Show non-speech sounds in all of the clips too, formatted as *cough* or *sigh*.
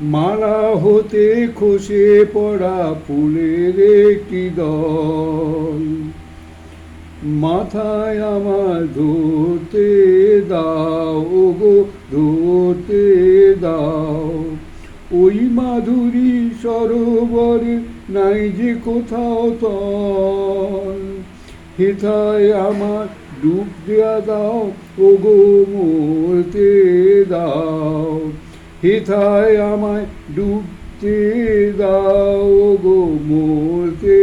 মালা হতে খসে পড়া ফুলের একটি দল। মাথায় আমার ধরতে দাও ওগো ধরতে দাও। ওই মাধুরী সরোবরে নাই যে কোথাও তল। হেথায় আমার ডুব দেয়া দাও, ওগো, মরতে দাও। হেথায় আমায় ডুবতে দাও ওগো মরতে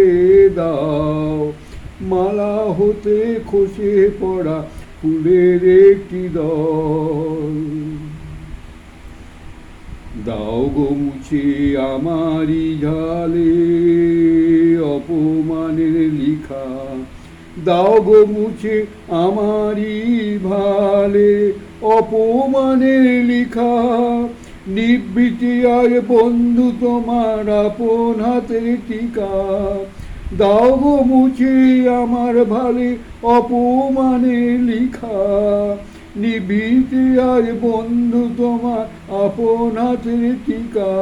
দাও। মালা হতে খসে পড়া ফুলের একটি দল। দাও গো, মুছে আমারি ঝালে অপমানের লিখা। দাও গো, মুছে আমারি ভালে অপমানের লিখা। নিবৃত্তি আর বন্ধু তোমার আপন হাতের টিকা। দাও গো মুছে আমার ভালে অপমানে লিখা। নিবিতে আর বন্ধু তোমার আপন হাতের টিকা।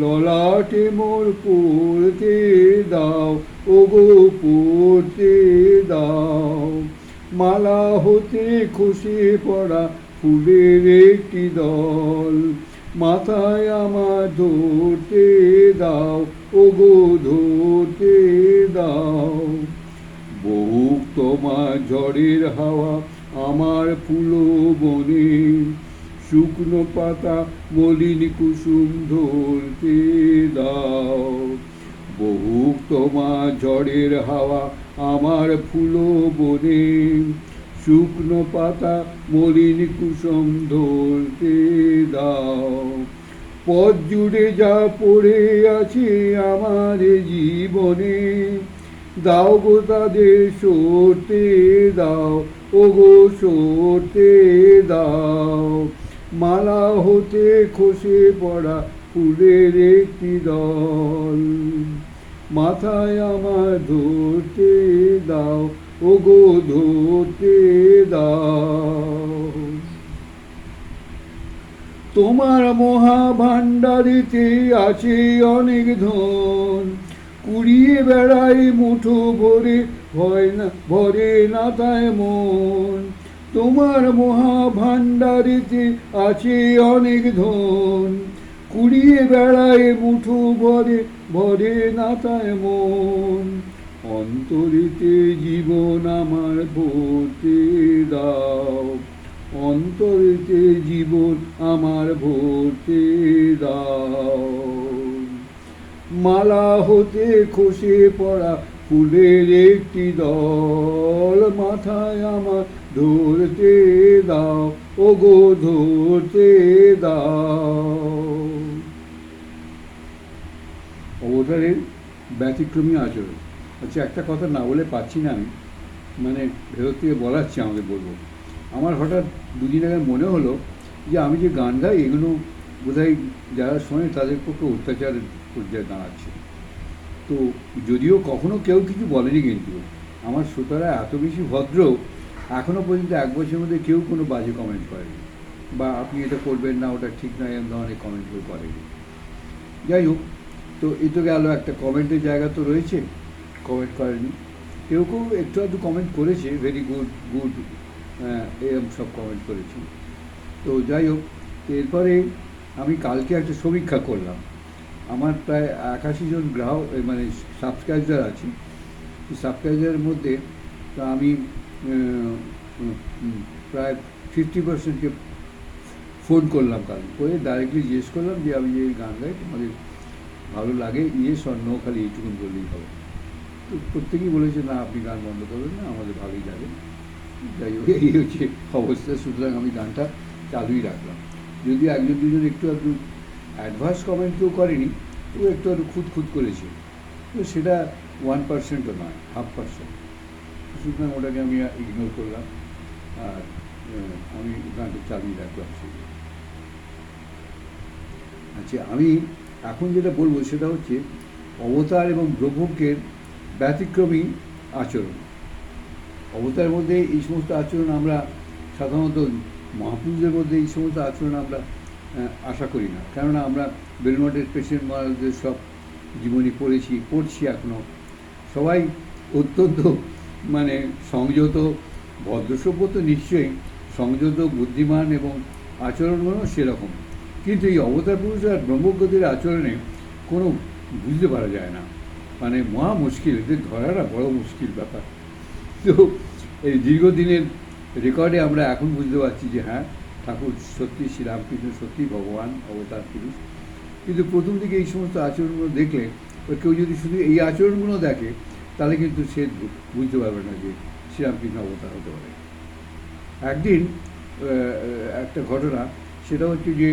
ললাটে মোর পড়তে দাও, ওগো পড়তে দাও। মালা হতে খসে পড়া ফুলের একটি দল। মাথায় আমার ধরতে দাও, ওগো ধরতে দাও। বহু তোমার ঝড়ের হাওয়া, আমার ফুলো বনে। শুকনো পাতা, মলিন কুসুম ধরতে দাও। বহু তোমার ঝড়ের হাওয়া, আমার ফুলো বনে। শুকনো পাতা মলিন কুসুম ধরতে দাও। পথ জুড়ে যা পড়ে আছে আমার জীবনে, দাও গো তাদের সরতে দাও ও গো সরতে দাও। মালা হতে খসে পড়া ফুলের একটি দল, মাথায় আমার ধরতে দাও। ও গো দাও তোমার মহা ভাণ্ডারিতে আছে অনেক ধন। কুড়িয়ে বেড়াই মুঠো ভরে, ভয় না, ভরে না তাই মন। তোমার মহা ভাণ্ডারিতে আছে অনেক ধন। কুড়িয়ে বেড়ায় মুঠো ভরে ভরে না তাই মন। অন্তরিতে জীবন আমার ভরতে দাও। অন্তরিতে জীবন আমার ভরতে দাও। মালা হতে খসে পড়া ফুলের একটি দল মাথায় আমার ধরতে দাও ও গো ধরতে দাও। অবতারের ব্যতিক্রমী আচরণ। আচ্ছা একটা কথা না বলে পাচ্ছি না আমি। মানে ভেতর থেকে বলাচ্ছি আমাকে বলব। আমার হঠাৎ দুদিন আগে মনে হলো যে আমি যে গান গাই এগুলো বোধহয় যারা শোনে তাদের পক্ষে অত্যাচার পর্যায়ে দাঁড়াচ্ছে। তো যদিও কখনো কেউ কিছু বলেনি কিন্তু, আমার শ্রোতারা এত বেশি ভদ্র এখনও পর্যন্ত এক বছরের মধ্যে কেউ কোনো বাজে কমেন্ট করেনি। বা আপনি এটা করবেন না, ওটা ঠিক নয় এমন ধরনের কমেন্ট কেউ করেনি। যাই হোক, তো এই তো গেল একটা কমেন্টের জায়গা তো রয়েছে। কমেন্ট করেনি। কেউ কেউ একটু আধটু কমেন্ট করেছে ভেরি গুড গুড এরম সব কমেন্ট করেছি। তো যাই হোক, এরপরে আমি কালকে একটা সমীক্ষা করলাম। আমার প্রায় একাশি জন গ্রাহক মানে সাবস্ক্রাইবার আছে। সাবস্ক্রাইবারের মধ্যে তা আমি প্রায় ফিফটি পার্সেন্টকে ফোন করলাম কাল করে ডাইরেক্টলি জিজ্ঞেস করলাম যে, আমি যে গান গাই তোমাদের ভালো লাগে ইয়ে স্বর্ণ খালি এইটুকুন বললেই হবে। তো প্রত্যেকেই বলেছে, না, আপনি গান বন্ধ করবেন না, আমাদের ভালোই যাবে যাই হোক, এই হচ্ছে অবস্থা। সুতরাং আমি গানটা চালুই রাখলাম। যদিও একজন দুজন একটু একটু অ্যাডভান্স কমেন্ট কেউ করেনি, ও একটু একটু খুদ খুদ করেছে। তো সেটা ওয়ান পার্সেন্টও নয় হাফ পার্সেন্ট সুতরাং ওটাকে আমি ইগনোর করলাম। আর আমি গানটা চালিয়ে রাখলাম শুধু। আচ্ছা আমি এখন যেটা বলব সেটা হচ্ছে, অবতার এবং ব্রহ্মকের ব্যতিক্রমী আচরণ। অবতারের মধ্যে এই সমস্ত আচরণ আমরা সাধারণত মহাপুরুষদের মধ্যে এই সমস্ত আচরণ আমরা আশা করি না। কেননা আমরা বেলমঠের পেশেন্ট মহারাজদের সব জীবনী পড়েছি, পড়ছি এখনও সবাই অত্যন্ত মানে সংযত, ভদ্রসভ্য তো নিশ্চয়ই, সংযত, বুদ্ধিমান এবং আচরণগুলো সেরকম। কিন্তু এই অবতার পুরুষ আর ব্রহ্মজ্ঞদের আচরণে কোনো বুঝতে পারা যায় না। মানে মহা মুশকিল, এদের ধরাটা বড় মুশকিল ব্যাপার। তো এই দীর্ঘদিনের রেকর্ডে আমরা এখন বুঝতে পারছি যে হ্যাঁ ঠাকুর সত্যি শ্রীরামকৃষ্ণ, সত্যি ভগবান, অবতার পুরুষ। কিন্তু প্রথম দিকে এই সমস্ত আচরণগুলো দেখলে কেউ যদি শুধু এই আচরণগুলো দেখে, তাহলে কিন্তু সে বুঝতে পারবে না যে শ্রীরামকৃষ্ণ অবতার হতে পারে। একদিন একটা ঘটনা, সেটা হচ্ছে যে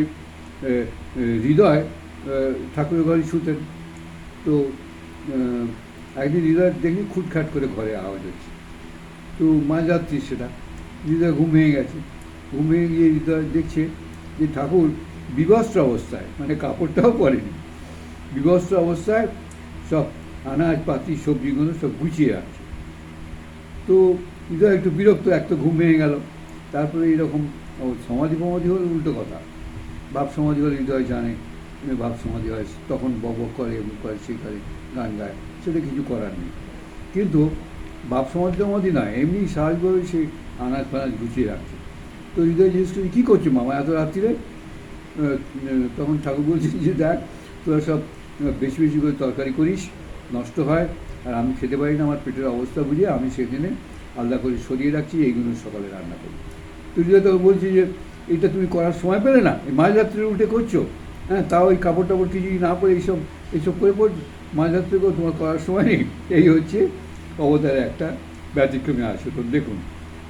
হৃদয় ঠাকুরের ঘরে শুতেন। তো একদিন হৃদয় দেখি খুটখাট করে ঘরে আওয়াজ হচ্ছে। তো মাঝরাত্রি সেটা। হৃদয় ঘুম ভেঙে গেছে। ঘুম ভেঙে গিয়ে হৃদয় দেখছে যে ঠাকুর বিবস্ত্র অবস্থায় মানে কাপড়টাও পরেনি। বিবস্ত্র অবস্থায় সব আনাজ পাতি সবজিগুলো সব গুছিয়ে রাখছে। তো হৃদয় একটু বিরক্ত, এক তো ঘুম ভেঙে গেল। তারপরে এরকম সমাধি ফমাধি হলে উল্টো কথা। বাপ সমাধি হলে হৃদয় জানে বাপ সমাধি হয় তখন বক করে এবং করে, সেই করে, গান গায়। সেটা কিছু করার নেই। কিন্তু বাপ সমাধি সমাধি নয় এমনি স্বাভাবিকভাবে সে আনাজ ফানাজ গুছিয়ে রাখছে। তো হৃদয় জিজ্ঞেস করছে, কী করছ মামা এত রাত্রিরে? তখন ঠাকুর বলছেন যে, দেখ, তোরা সব বেশি বেশি করে তরকারি করিস, নষ্ট হয়, আর আমি খেতে পারি না, আমার পেটের অবস্থা বুঝে আমি সেখানে আলাদা করে সরিয়ে রাখছি, এইগুলো সকালে রান্না করি। তো হৃদয় তখন বলছি যে, এটা তুমি করার সময় পেলে না? মাঝরাত্রে উঠে করছ? হ্যাঁ তাও ওই কাপড় টাপড় কিছুই না পরে এইসব এইসব করে পড় মাঝরাত্রে করে তোমার করার সময় নেই। এই হচ্ছে অবতারের একটা ব্যতিক্রমী আচরণ। দেখুন,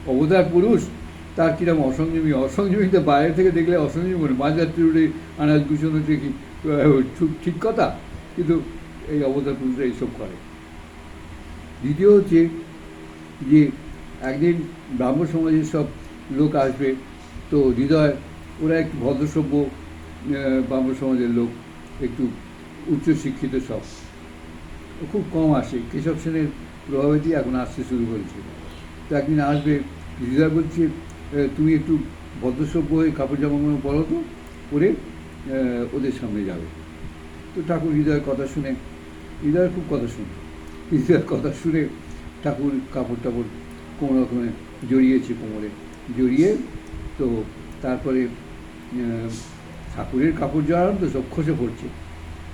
অবতার পুরুষ, তার কিরম অসংযমী, অসংযমীতে বাইরে থেকে দেখলে অসংযমী মনে মাঝরাত্রি উঠে আনাজ গুছানো কি ঠিক- কথা, কিন্তু এই অবতার পুরুষরা এইসব করে। দ্বিতীয় হচ্ছে যে একদিন ব্রাহ্ম সমাজের সব লোক আসবে, তো হৃদয়, ওরা একটু ভদ্রসভ্য ব্রাহ্ম সমাজের লোক, একটু উচ্চশিক্ষিত সব। খুব কম আসে। কেশব সেনের প্রভাবেতেই এখন আসতে শুরু করেছে। তো একদিন আসবে হৃদয় বলছে তুমি একটু ভদ্রসভ্য হয়ে কাপড় জামাগুলো পরো তো, পরে ওদের সামনে যাবে। তো ঠাকুর হৃদয়ের কথা শুনে, হৃদয়ের খুব কথা শুনে, হৃদয়ের কথা শুনে ঠাকুর কাপড় টাপড় কোনো রকমে জড়িয়েছে কোমরে। জড়িয়ে তো তারপরে ঠাকুরের কাপড় জড়ানো তো সব খসে পড়ছে।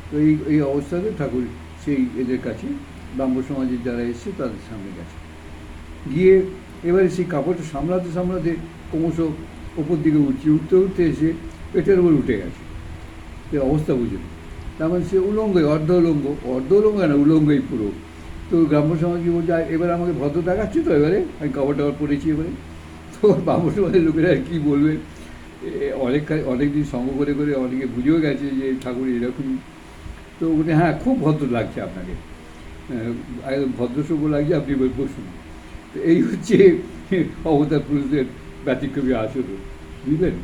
তো এই এই অবস্থাতে ঠাকুর সেই এদের কাছে, ব্রাহ্ম সমাজের যারা এসছে তাদের সামনে গেছে। গিয়ে এবারে সেই কাপড়টা সামলাতে সামলাতে ক্রমশ ওপর দিকে উঠছে উঠতে উঠতে এসে পেটের উপর উঠে গেছে। সে অবস্থা বুঝে তার মানে সে উলঙ্গই অর্ধ উলঙ্গ অর্ধ উলঙ্গ না, উলঙ্গই পুরো। তো গ্রাম্য সমাজ কি বলছে এবার আমাকে ভদ্র দেখাচ্ছি তো এবারে? আমি কাপড় টাপড় পরেছি এবারে। তো ব্রাহ্ম সমাজের লোকেরা কী বলবে? অনেক অনেক দিন সঙ্গ করে করে অনেকে বুঝেও গেছে যে ঠাকুর এরকমই তো উনি হ্যাঁ খুব ভদ্র লাগছে আপনাকে। ভদ্রসভ্য লাগছে, আপনি বসুন। তো এই হচ্ছে *laughs* অবতার পুরুষদের ব্যতিক্রমী আচরণ, বুঝলেন?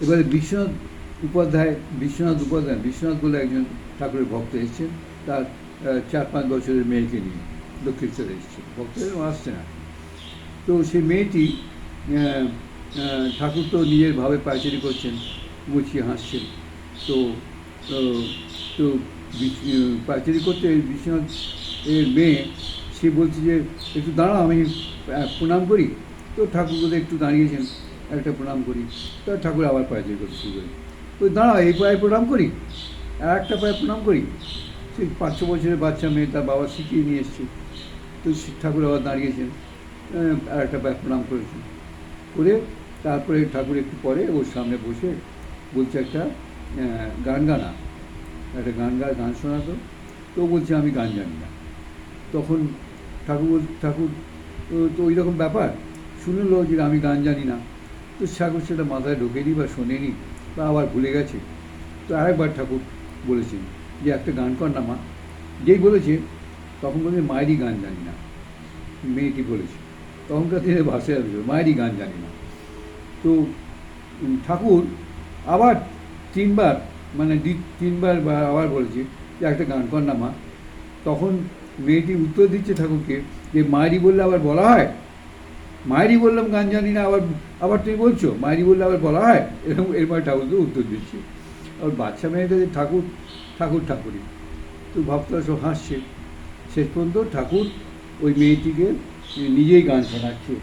এবারে বিশ্বনাথ উপাধ্যায় বিশ্বনাথ উপাধ্যায়, বিশ্বনাথ বলে একজন ঠাকুরের ভক্ত এসেছেন, তার চার পাঁচ বছরের মেয়েকে নিয়ে দক্ষিণেশ্বরে এসছে ভক্তদের আসছে না। তো সেই মেয়েটি ঠাকুর তো নিজের ভাবে পাইচারি করছেন মুছিয়ে হাসছেন। তো তো পাইচারি করতে বিশ্বনাথ এর মেয়ে, সে বলছে যে, একটু দাঁড়াও, আমি প্রণাম করি। তো ঠাকুর বোধহয় একটু দাঁড়িয়েছেন, একটা প্রণাম করি। তা ঠাকুর আবার পাইচারি করতে শুরু করে তো দাঁড়াও, এই পায়ে প্রণাম করি, আর একটা পায়ে প্রণাম করি। সেই পাঁচ ছ বছরের বাচ্চা মেয়ে তার বাবা শিখিয়ে নিয়ে এসছে। তো ঠাকুর আবার দাঁড়িয়েছেন আর একটা পায়ে প্রণাম করেছেন। করে তারপরে ঠাকুর একটু পরে ওর সামনে বসে বলছে একটা গান গানা। একটা গান গা গান শোনাতো। তো বলছে, আমি গান জানি না। তখন ঠাকুর ঠাকুর তো- ওই রকম ব্যাপার? শুনলো যে আমি গান জানি না। তো ঠাকুর সেটা মাথায় ঢোকেনি বা শোনেনি বা আবার ভুলে গেছে। তো আরেকবার ঠাকুর বলেছেন যে, একটা গান কর না মা। যেই বলেছে, তখন বলছে, মায়েরই গান জানি না। মেয়েটি বলেছে। তখনকার দিনে আসবে মায়েরই গান জানি না। তো ঠাকুর আবার তিনবার মানে তিনবার বা আবার বলেছে যে একটা গান কর না মা। তখন মেয়েটি উত্তর দিচ্ছে ঠাকুরকে যে, মায়েরই বললে আবার বলা হয়? মায়েরই বললাম গান জানি না, আবার আবার তুমি বলছো? মায়েরই বললে আবার বলা হয়? এরকম, এরপর ঠাকুরকে উত্তর দিচ্ছে। আবার বাচ্চা মেয়েটা যে ঠাকুর ঠাকুর ঠাকুরই। তো ভক্তরা সব হাসছে। শেষ পর্যন্ত ঠাকুর ওই মেয়েটিকে নিজেই গান শোনাচ্ছে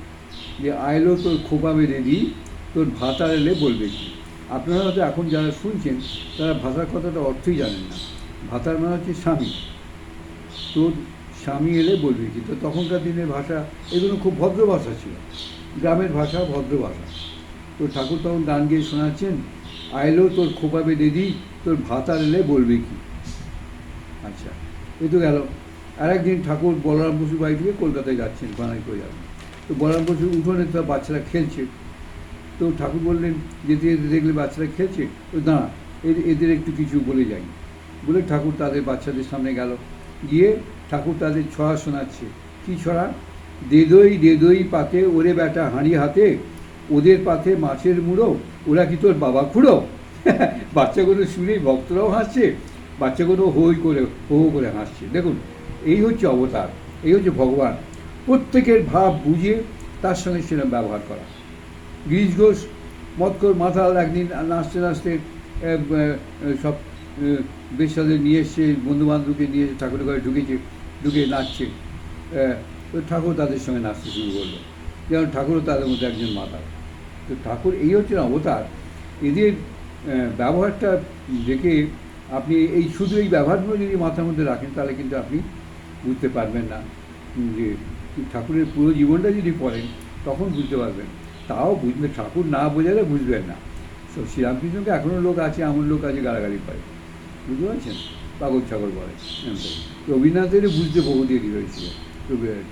যে আইলো তোর খোপা বেঁধে দিই তোর ভাতা এলে বলবে। কি আপনারা হয়তো এখন যারা শুনছেন, তারা ভাতার কথাটা অর্থই জানেন না। ভাতার মানে হচ্ছে স্বামী। তোর স্বামী এলে বলবে কি তো তখনকার দিনের ভাষা, এগুলো খুব ভদ্র ভাষা ছিল। গ্রামের ভাষা ভদ্র ভাষা। তো ঠাকুর তখন গান গিয়ে শোনাচ্ছেন, আইলো তোর খোপা বেঁধে দিই তোর ভাতার এলে বলবে কি? আচ্ছা এই তো গেল। আর একদিন ঠাকুর বলরাম বসু বাড়ি থেকে কলকাতায় যাচ্ছেন বানাই করে যাবেন। তো বলরাম বসুর উঠোনে তো বাচ্চারা খেলছে তো ঠাকুর বললেন যেতে যেতে দেখলে বাচ্চারা খেলছে, তো দাঁড়া এদের একটু কিছু বলে যাই। বলে ঠাকুর তাদের বাচ্চাদের সামনে গেল। গিয়ে ঠাকুর তাদের ছড়া শোনাচ্ছে। কী ছড়া? দেদই দেদই পাতে, ওরে বেটা হাঁড়ি হাতে, ওদের পাতে মাছের মুড়ো, ওরা কি তোর বাবা খুঁড়ো? *laughs* বাচ্চাগুলো শুনে ভক্তরাও হাসছে, বাচ্চাগুলো হই করে, হো করে হাসছে। দেখুন, এই হচ্ছে অবতার, এই হচ্ছে ভগবান। প্রত্যেকের ভাব বুঝে তার সঙ্গে সেরকম ব্যবহার করা। গিরিশ ঘোষ, মৎকর মাথাল একদিন নাচতে নাচতে সব বেশাদের নিয়ে এসছে বন্ধু বান্ধবকে নিয়ে এসে ঠাকুরের ঘরে ঢুকেছে, ঢুকে নাচছে। তো ঠাকুর তাদের সঙ্গে নাচতে শুরু করল। যেমন ঠাকুরও তাদের মধ্যে একজন মাতাল। তো ঠাকুর এই হচ্ছে অবতার। এদের ব্যবহারটা দেখে আপনি এই শুধু এই ব্যবহারগুলো যদি মাথার মধ্যে রাখেন, তাহলে কিন্তু আপনি বুঝতে পারবেন না যে ঠাকুরের পুরো জীবনটা যদি পড়েন, তখন বুঝতে পারবেন। তাও বুঝবে, ঠাকুর না বোঝালে বুঝবেন না। তো শ্রীরামকৃষ্ণকে এখনও লোক আছে, এমন লোক আছে গালাগালি পায় বুঝতে পারছেন? পাগল ছাগল বলে। এমন। রবীন্দ্রনাথের বুঝতে বহু দেরি হয়েছিল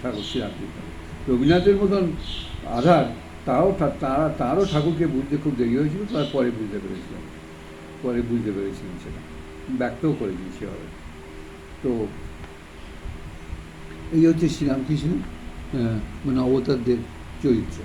ঠাকুর শ্রীরামকৃষ্ণ। রবীন্দ্রনাথের মতন আধার, তাও তারা তারও ঠাকুরকে বুঝতে খুব দেরি হয়েছিল তার পরে বুঝতে পেরেছিলেন পরে বুঝতে পেরেছিলেন সেটা। ব্যক্তও করে দিয়েছে হবে তো এই হচ্ছে শ্রীরামকৃষ্ণ মানে অবতারদের চরিত্র।